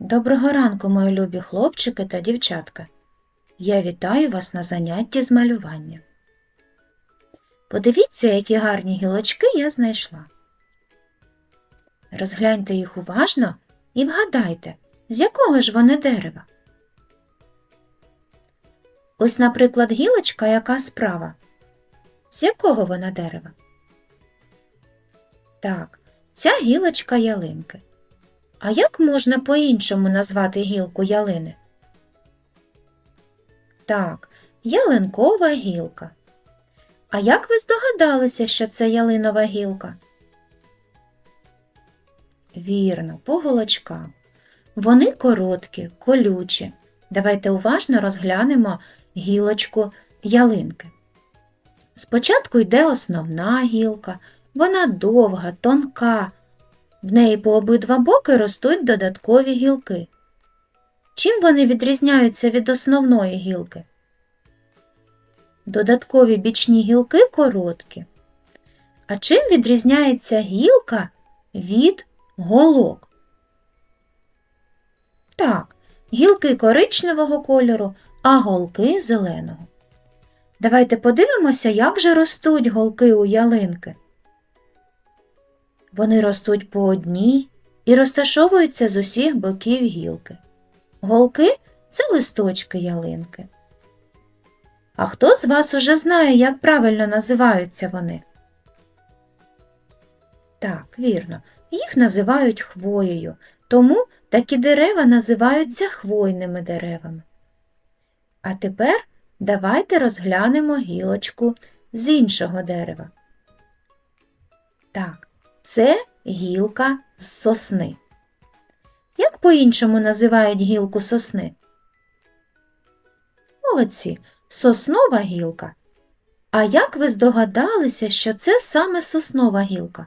Доброго ранку, мої любі хлопчики та дівчатка. Я вітаю вас на занятті з малювання. Подивіться, які гарні гілочки я знайшла. Розгляньте їх уважно і вгадайте, з якого ж вони дерева. Ось, наприклад, гілочка, яка справа. З якого вона дерева? Так, ця гілочка ялинки. А як можна по-іншому назвати гілку ялини? Так, ялинкова гілка. А як ви здогадалися, що це ялинова гілка? Вірно, по голочкам. Вони короткі, колючі. Давайте уважно розглянемо гілочку ялинки. Спочатку йде основна гілка, вона довга, тонка. В неї по обидва боки ростуть додаткові гілки. Чим вони відрізняються від основної гілки? Додаткові бічні гілки короткі. А чим відрізняється гілка від голок? Так, гілки коричневого кольору, а голки зеленого. Давайте подивимося, як же ростуть голки у ялинки. Вони ростуть по одній і розташовуються з усіх боків гілки. Голки це листочки ялинки. А хто з вас уже знає, як правильно називаються вони? Так, вірно, їх називають хвоєю, тому такі дерева називаються хвойними деревами. А тепер давайте розглянемо гілочку з іншого дерева. Так, це гілка з сосни. Як по-іншому називають гілку сосни? Молодці, соснова гілка. А як ви здогадалися, що це саме соснова гілка?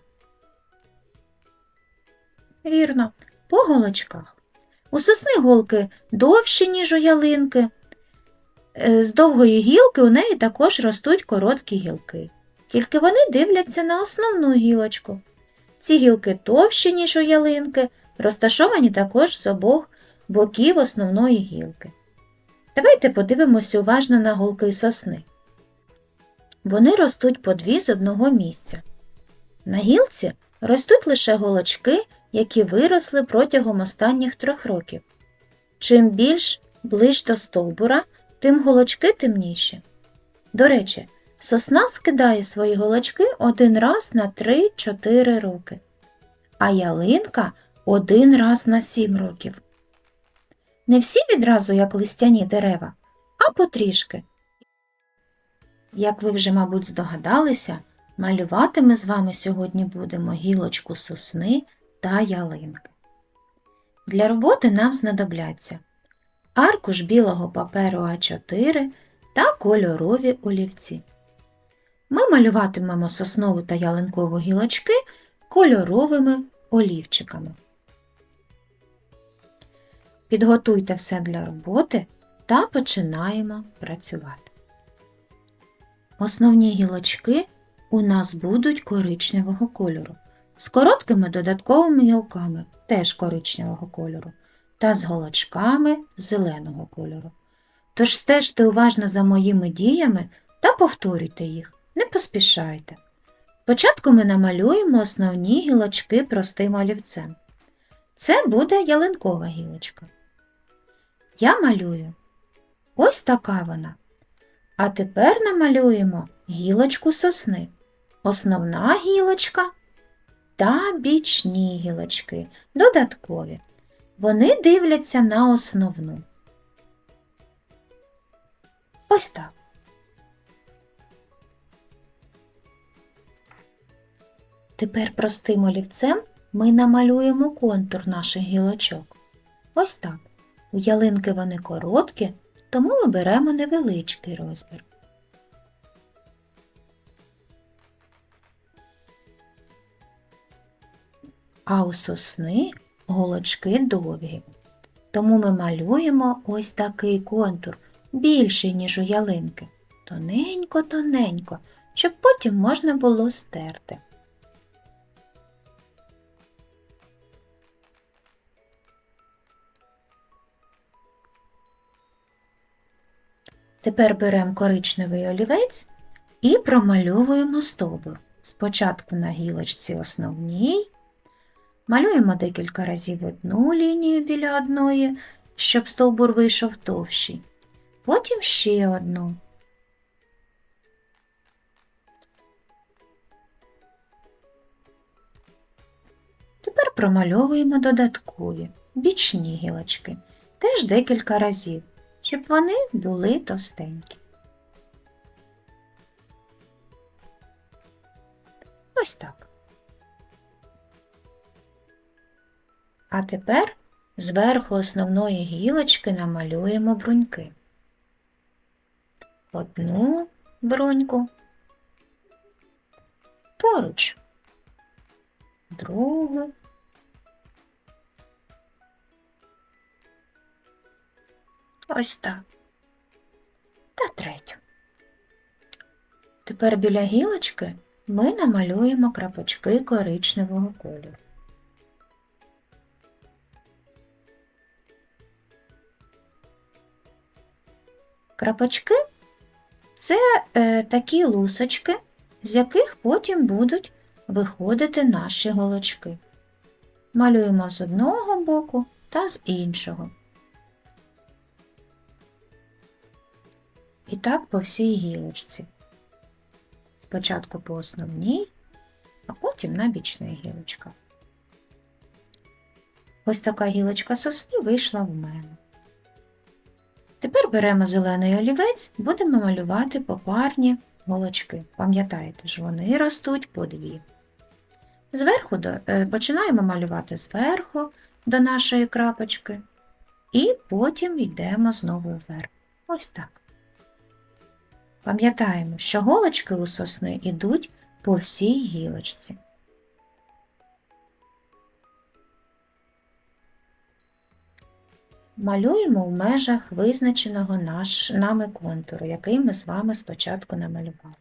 Вірно, по голочках. У сосни голки довші, ніж у ялинки. Е, З довгої гілки у неї також ростуть короткі гілки, тільки вони дивляться на основну гілочку. Ці гілки товщі, ніж у ялинки, розташовані також з обох боків основної гілки. Давайте подивимося уважно на голки сосни. Вони ростуть по дві з одного місця. На гілці ростуть лише голочки, які виросли протягом останніх трьох років. Чим більш ближ до стовбура, тим голочки темніші. До речі, Сосна скидає свої голочки один раз на 3-4 роки, а ялинка один раз на 7 років. Не всі відразу, як листяні дерева, а потрішки. Як ви вже, мабуть, здогадалися, малювати ми з вами сьогодні будемо гілочку сосни та ялинки. Для роботи нам знадобляться аркуш білого паперу А4 та кольорові олівці. Ми малюватимемо соснову та ялинкову гілочки кольоровими олівчиками. Підготуйте все для роботи та починаємо працювати. Основні гілочки у нас будуть коричневого кольору, з короткими додатковими гілками теж коричневого кольору, та з голочками зеленого кольору. Тож стежте уважно за моїми діями та повторюйте їх. Не поспішайте. Спочатку ми намалюємо основні гілочки простим олівцем. Це буде ялинкова гілочка. Я малюю ось така вона. А тепер намалюємо гілочку сосни. Основна гілочка та бічні гілочки, додаткові. Вони дивляться на основну. Ось так. Тепер простим олівцем ми намалюємо контур наших гілочок. Ось так. У ялинки вони короткі, тому ми беремо невеличкий розмір. А у сосни голочки довгі. Тому ми малюємо ось такий контур, більший, ніж у ялинки. Тоненько-тоненько, щоб потім можна було стерти. Тепер беремо коричневий олівець і промальовуємо стовбур. Спочатку на гілочці основній. Малюємо декілька разів одну лінію біля одної, щоб стовбур вийшов товщий. Потім ще одну. Тепер промальовуємо додаткові бічні гілочки, теж декілька разів, щоб вони були товстенькі. Ось так. А тепер зверху основної гілочки намалюємо бруньки. Одну бруньку, поруч, другу, ось так. Та третю. Тепер біля гілочки ми намалюємо крапочки коричневого кольору. Крапочки це е, такі лусочки, з яких потім будуть виходити наші голочки. Малюємо з одного боку та з іншого. І так по всій гілочці. Спочатку по основній, а потім на бічних гілочках. Ось така гілочка сосни вийшла в мене. Тепер беремо зелений олівець, будемо малювати попарні голочки. Пам'ятаєте ж, вони ростуть по дві. Зверху е, починаємо малювати зверху до нашої крапочки, і потім йдемо знову вверх. Ось так. Пам'ятаємо, що голочки у сосни йдуть по всій гілочці. Малюємо в межах визначеного наш, нами контуру, який ми з вами спочатку намалювали.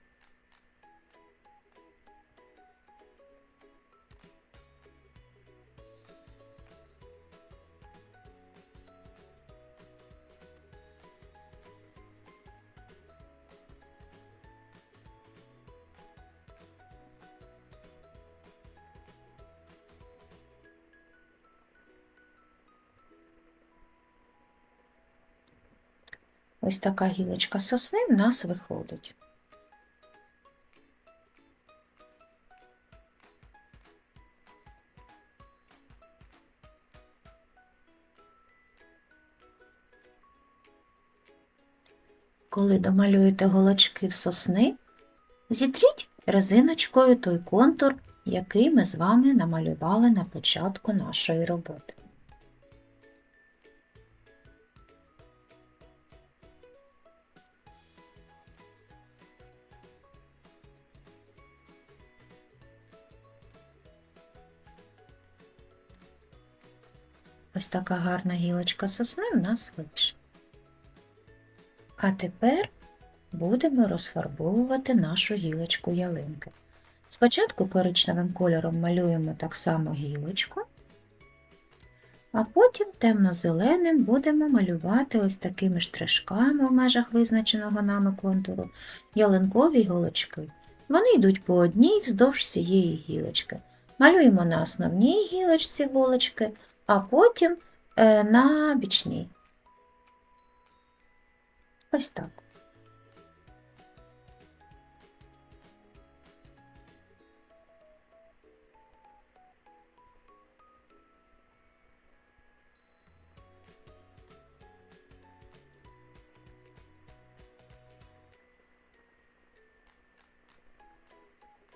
Ось така гілочка сосни в нас виходить. Коли домалюєте голочки в сосни, зітріть резиночкою той контур, який ми з вами намалювали на початку нашої роботи. Ось така гарна гілочка сосни в нас вийшла. А тепер будемо розфарбовувати нашу гілочку ялинки. Спочатку коричневим кольором малюємо так само гілочку, а потім темно-зеленим будемо малювати ось такими штришками в межах визначеного нами контуру ялинкові голочки. Вони йдуть по одній вздовж цієї гілочки. Малюємо на основній гілочці голочки, а потім е, на бічній. Ось так.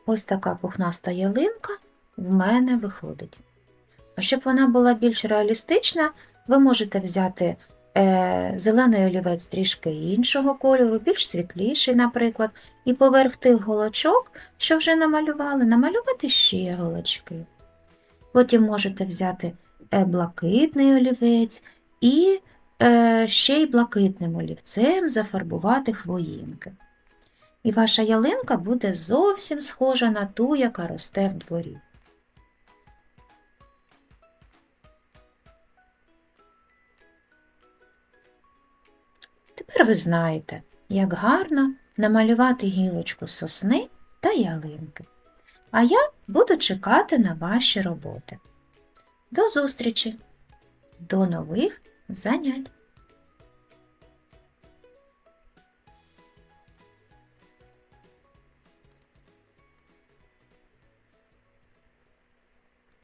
Ось така пухнаста ялинка в мене виходить. Щоб вона була більш реалістична, ви можете взяти е, зелений олівець трішки іншого кольору, більш світліший, наприклад, і поверх тих голочок, що вже намалювали, намалювати ще голочки. Потім можете взяти е, блакитний олівець і е, ще й блакитним олівцем зафарбувати хвоїнки. І ваша ялинка буде зовсім схожа на ту, яка росте в дворі. Тепер ви знаєте, як гарно намалювати гілочку сосни та ялинки. А я буду чекати на ваші роботи. До зустрічі! До нових занять!